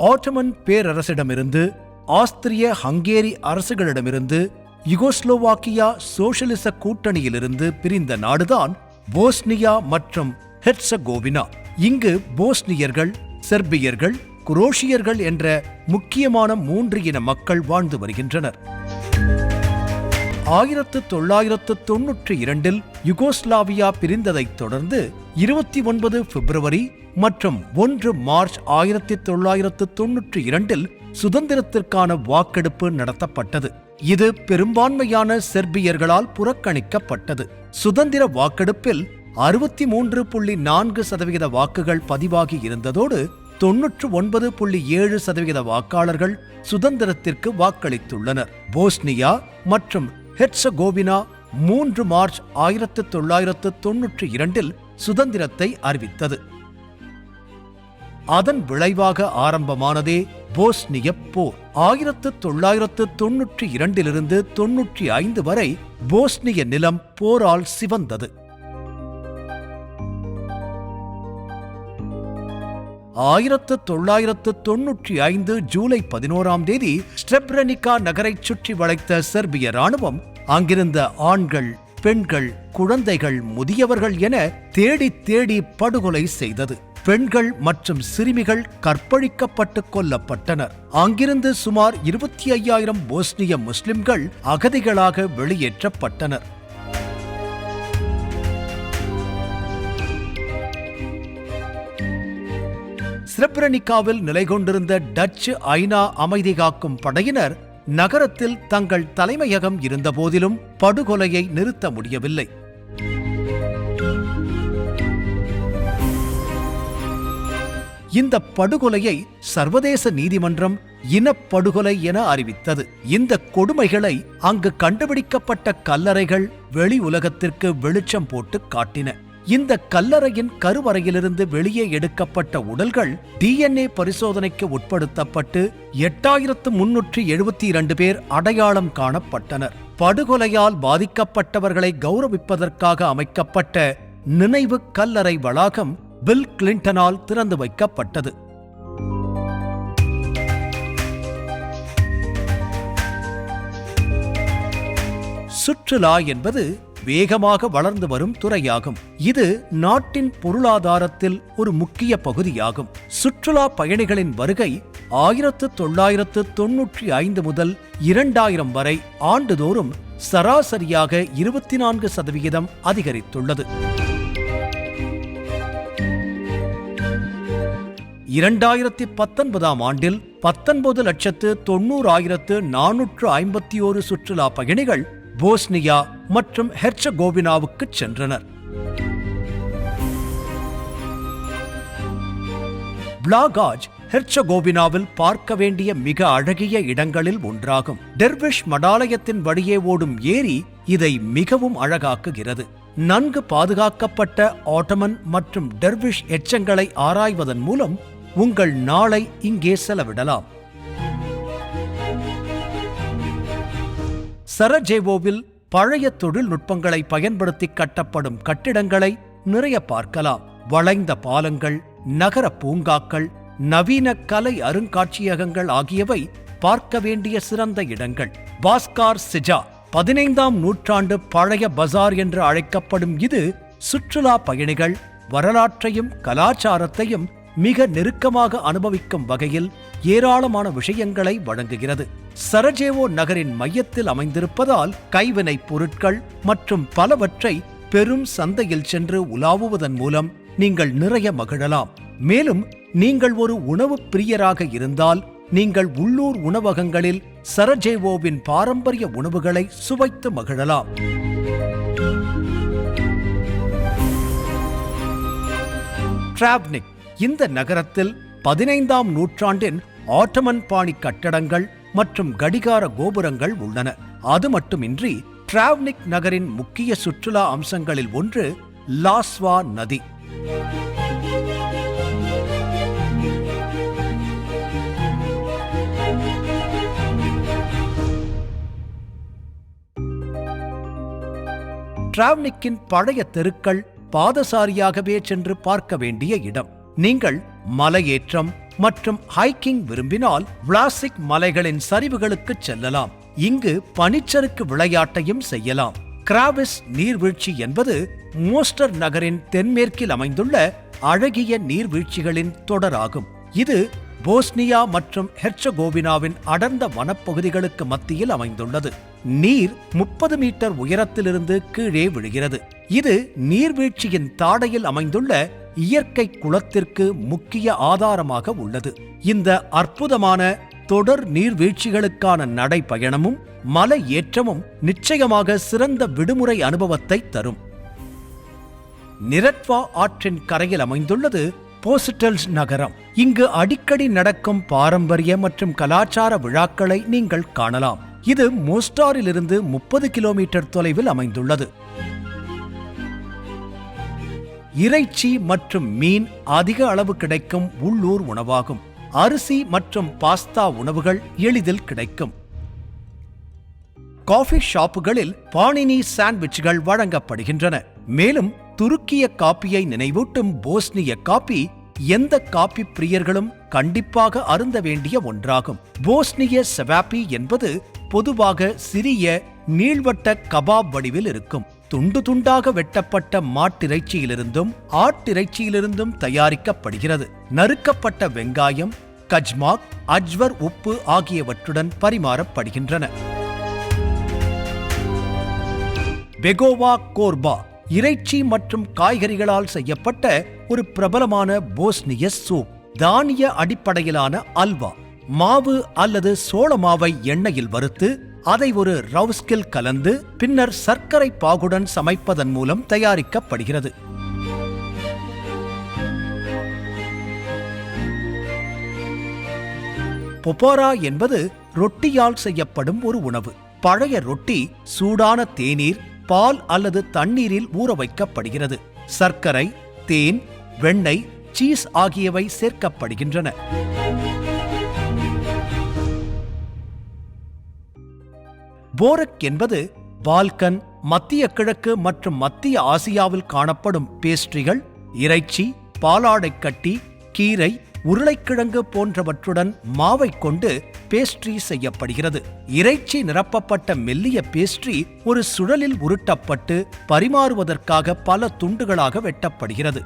Ottoman பேரரசிடமிருந்து ஆஸ்திரிய Hungary அரசுகளிடமிருந்து யுகோஸ்லோவாக்கியா சோசியலிச கூட்டணியிலிருந்து பிரிந்த நாடுதான் போஸ்னியா மற்றும் ஹெர்சகோவினா. இங்கு போஸ்னியர்கள் செர்பியர்கள் குரோஷியர்கள் என்ற முக்கியமான மூன்று இன மக்கள் வாழ்ந்து வருகின்றனர். ஆயிரத்து தொள்ளாயிரத்து தொன்னூற்றி இரண்டில் யுகோஸ்லாவியா பிரிந்ததைத் தொடர்ந்து இருபத்தி ஒன்பது பிப்ரவரி மற்றும் ஒன்று மார்ச் ஆயிரத்தி தொள்ளாயிரத்து தொன்னூற்றி இரண்டில் சுதந்திரத்திற்கான வாக்கெடுப்பு நடத்தப்பட்டது. இது பெரும்பான்மையான செர்பியர்களால் புறக்கணிக்கப்பட்டது. சுதந்திர வாக்கெடுப்பில் அறுபத்தி மூன்று புள்ளி நான்கு சதவிகித வாக்குகள் பதிவாகி இருந்ததோடு தொன்னூற்று ஒன்பது புள்ளி ஏழு சதவிகித வாக்காளர்கள் சுதந்திரத்திற்கு வாக்களித்துள்ளனர். போஸ்னியா மற்றும் ஹெர்சகோவினா மூன்று மார்ச் ஆயிரத்து தொள்ளாயிரத்து தொன்னூற்றி இரண்டில் சுதந்திரத்தை அறிவித்தது. அதன் விளைவாக ஆரம்பமானதே போஸ்னிய போர். ஆயிரத்து தொள்ளாயிரத்து தொன்னூற்றி இரண்டிலிருந்து தொன்னூற்றி ஐந்து வரை போஸ்னிய நிலம் போரால் சிவந்தது. ஆயிரத்து தொள்ளாயிரத்து தொன்னூற்றி ஐந்து ஜூலை பதினோராம் தேதி ஸ்ட்ரெப்ரனிகா நகரைச் சுற்றி வளைத்த செர்பிய ராணுவம் அங்கிருந்த ஆண்கள் பெண்கள் குழந்தைகள் முதியவர்கள் என தேடி தேடி படுகொலை செய்தது. பெண்கள் மற்றும் சிறுமிகள் கற்பழிக்கப்பட்டு கொல்லப்பட்டனர். அங்கிருந்து சுமார் இருபத்தி ஐயாயிரம் போஸ்னிய முஸ்லிம்கள் அகதிகளாக வெளியேற்றப்பட்டனர். ஸ்ரெப்ரனிகாவில் நிலை கொண்டிருந்த டச்சு ஐநா அமைதி காக்கும் படையினர் நகரத்தில் தங்கள் தலைமையகம் இருந்தபோதிலும் படுகொலையை நிறுத்த முடியவில்லை. இந்த படுகொலையை சர்வதேச நீதிமன்றம் இனப்படுகொலை என அறிவித்தது. இந்த கொடுமைகளை அங்கு கண்டுபிடிக்கப்பட்ட கல்லறைகள் வெளி உலகத்திற்கு வெளிச்சம் போட்டு காட்டின. இந்த கல்லறையின் கருவறையிலிருந்து வெளியே எடுக்கப்பட்ட உடல்கள் டிஎன்ஏ பரிசோதனைக்கு உட்படுத்தப்பட்டு எட்டாயிரத்து முன்னூற்றி எழுபத்தி இரண்டு பேர் அடையாளம் காணப்பட்டனர். படுகொலையால் பாதிக்கப்பட்டவர்களை கௌரவிப்பதற்காக அமைக்கப்பட்ட நினைவு கல்லறை வளாகம் பில் கிளின்டனால் திறந்து வைக்கப்பட்டது. சுற்றுலா என்பது வேகமாக வளர்ந்து வரும் துறையாகும். இது நாட்டின் பொருளாதாரத்தில் ஒரு முக்கிய பகுதியாகும். சுற்றுலா பயணிகளின் வருகை ஆயிரத்து தொள்ளாயிரத்து தொன்னூற்றி ஐந்து முதல் இரண்டாயிரம் வரை ஆண்டுதோறும் சராசரியாக இருபத்தி நான்கு சதவிகிதம் அதிகரித்துள்ளது. இரண்டாயிரத்தி பத்தொன்பதாம் ஆண்டில் பத்தொன்பது லட்சத்து தொன்னூறாயிரத்து நானூற்று ஐம்பத்தி ஓரு சுற்றுலா பயணிகள் போஸ்னியா மற்றும் ஹெர்சகோவினாவுக்கு சென்றனர். பிளாகாஜ் ஹெர்சகோவினாவில் பார்க்க வேண்டிய மிக அழகிய இடங்களில் ஒன்றாகும். டெர்விஷ் மடாலயத்தின் வழியே ஓடும் ஏரி இதை மிகவும் அழகாக்குகிறது. நன்கு பாதுகாக்கப்பட்ட ஆட்டமன் மற்றும் டெர்விஷ் எச்சங்களை ஆராய்வதன் மூலம் உங்கள் நாளை இங்கே செலவிடலாம். சரஜேவோவில் பழைய தொழில்நுட்பங்களை பயன்படுத்தி கட்டப்படும் கட்டிடங்களை நிறைய பார்க்கலாம். வளைந்த பாலங்கள் நகர பூங்காக்கள் நவீன கலை அருங்காட்சியகங்கள் ஆகியவை பார்க்க வேண்டிய சிறந்த இடங்கள். பாஸ்கார் சிஜா பதினைந்தாம் நூற்றாண்டு பழைய பஜார் என்று அழைக்கப்படும் இது சுற்றுலா பயணிகள் வரலாற்றையும் கலாச்சாரத்தையும் மிக நெருக்கமாக அனுபவிக்கும் வகையில் ஏராளமான விஷயங்களை வழங்குகிறது. சரஜேவோ நகரின் மையத்தில் அமைந்திருப்பதால் கைவினைப் பொருட்கள் மற்றும் பலவற்றை பெரும் சந்தையில் சென்று உலாவுவதன் மூலம் நீங்கள் நிறைய மகிழலாம். மேலும் நீங்கள் ஒரு உணவு பிரியராக இருந்தால் நீங்கள் உள்ளூர் உணவகங்களில் சரஜேவோவின் பாரம்பரிய உணவுகளை சுவைத்து மகிழலாம். டிராவ்னிக் இந்த நகரத்தில் பதினைந்தாம் நூற்றாண்டின் ஆட்டமன் பாணி கட்டடங்கள் மற்றும் கடிகார கோபுரங்கள் உள்ளன. அது மட்டுமின்றி டிராவ்னிக் நகரின் முக்கிய சுற்றுலா அம்சங்களில் ஒன்று லாஸ்வா நதி. டிராவ்னிக்கின் பழைய தெருக்கள் பாதசாரியாகவே சென்று பார்க்க வேண்டிய இடம். நீங்கள் மலையேற்றம் மற்றும் ஹைக்கிங் விரும்பினால் விளாசிக் மலைகளின் சரிவுகளுக்கு செல்லலாம். இங்கு பனிச்சறுக்கு விளையாட்டையும் செய்யலாம். கிராவிஸ் நீர்வீழ்ச்சி என்பது மோஸ்டர் நகரின் தென்மேற்கில் அமைந்துள்ள அழகிய நீர்வீழ்ச்சிகளின் தொடராகும். இது போஸ்னியா மற்றும் ஹெர்சகோவினாவின் அடர்ந்த வனப்பகுதிகளுக்கு மத்தியில் அமைந்துள்ளது. நீர் முப்பது மீட்டர் உயரத்திலிருந்து கீழே விழுகிறது. இது நீர்வீழ்ச்சியின் தாடையில் அமைந்துள்ள இயற்கை குளத்திற்கு முக்கிய ஆதாரமாக உள்ளது. இந்த அற்புதமான தொடர் நீர்வீழ்ச்சிகளுக்கான நடைப்பயணமும் மலை ஏற்றமும் நிச்சயமாக சிறந்த விடுமுறை அனுபவத்தை தரும். நிரட்வா ஆற்றின் கரையில் அமைந்துள்ளது போசிட்டல்ஸ் நகரம். இங்கு அடிக்கடி நடக்கும் பாரம்பரிய மற்றும் கலாச்சார விழாக்களை நீங்கள் காணலாம். இது மோஸ்டாரிலிருந்து முப்பது கிலோமீட்டர் தொலைவில் அமைந்துள்ளது. இறைச்சி மற்றும் மீன் அதிக அளவு கிடைக்கும் உள்ளூர் உணவாகும். அரிசி மற்றும் பாஸ்தா உணவுகள் எளிதில் கிடைக்கும். காஃபி ஷாப்புகளில் பாணினி சாண்ட்விச்சுகள் வழங்கப்படுகின்றன. மேலும் துருக்கிய காப்பியை நினைவூட்டும் போஸ்னிய காப்பி எந்த காப்பி பிரியர்களும் கண்டிப்பாக அருந்த வேண்டிய ஒன்றாகும். போஸ்னிய செவாப்பி என்பது பொதுவாக சிறிய நீள்வட்ட கபாப் வடிவில் இருக்கும். துண்டு துண்டாக வெட்டப்பட்ட மாட்டிறைச்சியிலிருந்தும் ஆட்டிறைச்சியிலிருந்தும் தயாரிக்கப்படுகிறது. நறுக்கப்பட்ட வெங்காயம் கஜ்மாக் அஜ்வர் உப்பு ஆகியவற்றுடன் பரிமாறப்படுகின்றன. பெகோவா கோர்பா இறைச்சி மற்றும் காய்கறிகளால் செய்யப்பட்ட ஒரு பிரபலமான போஸ்னிய சூப். தானிய அடிப்படையிலான அல்வா மாவு அல்லது சோள மாவை எண்ணெயில் வறுத்து அதை ஒரு ரவுஸ்கில் கலந்து பின்னர் சர்க்கரை பாகுடன் சமைப்பதன் மூலம் தயாரிக்கப்படுகிறது. பொபோரா என்பது ரொட்டியால் செய்யப்படும் ஒரு உணவு. பழைய ரொட்டி சூடான தேநீர் பால் அல்லது தண்ணீரில் ஊற வைக்கப்படுகிறது. சர்க்கரை தேன் வெண்ணெய் சீஸ் ஆகியவை சேர்க்கப்படுகின்றன. போரக் என்பது பால்கன் மத்திய கிழக்கு மற்றும் மத்திய ஆசியாவில் காணப்படும் பேஸ்ட்ரிகள் இறைச்சி பாலாடைக்கட்டி கீரை உருளைக்கிழங்கு போன்றவற்றுடன் மாவை கொண்டு பேஸ்ட்ரி செய்யப்படுகிறது. இறைச்சி நிரப்பப்பட்ட மெல்லிய பேஸ்ட்ரி ஒரு சுழலில் உருட்டப்பட்டு பரிமாறுவதற்காக பல துண்டுகளாக வெட்டப்படுகிறது.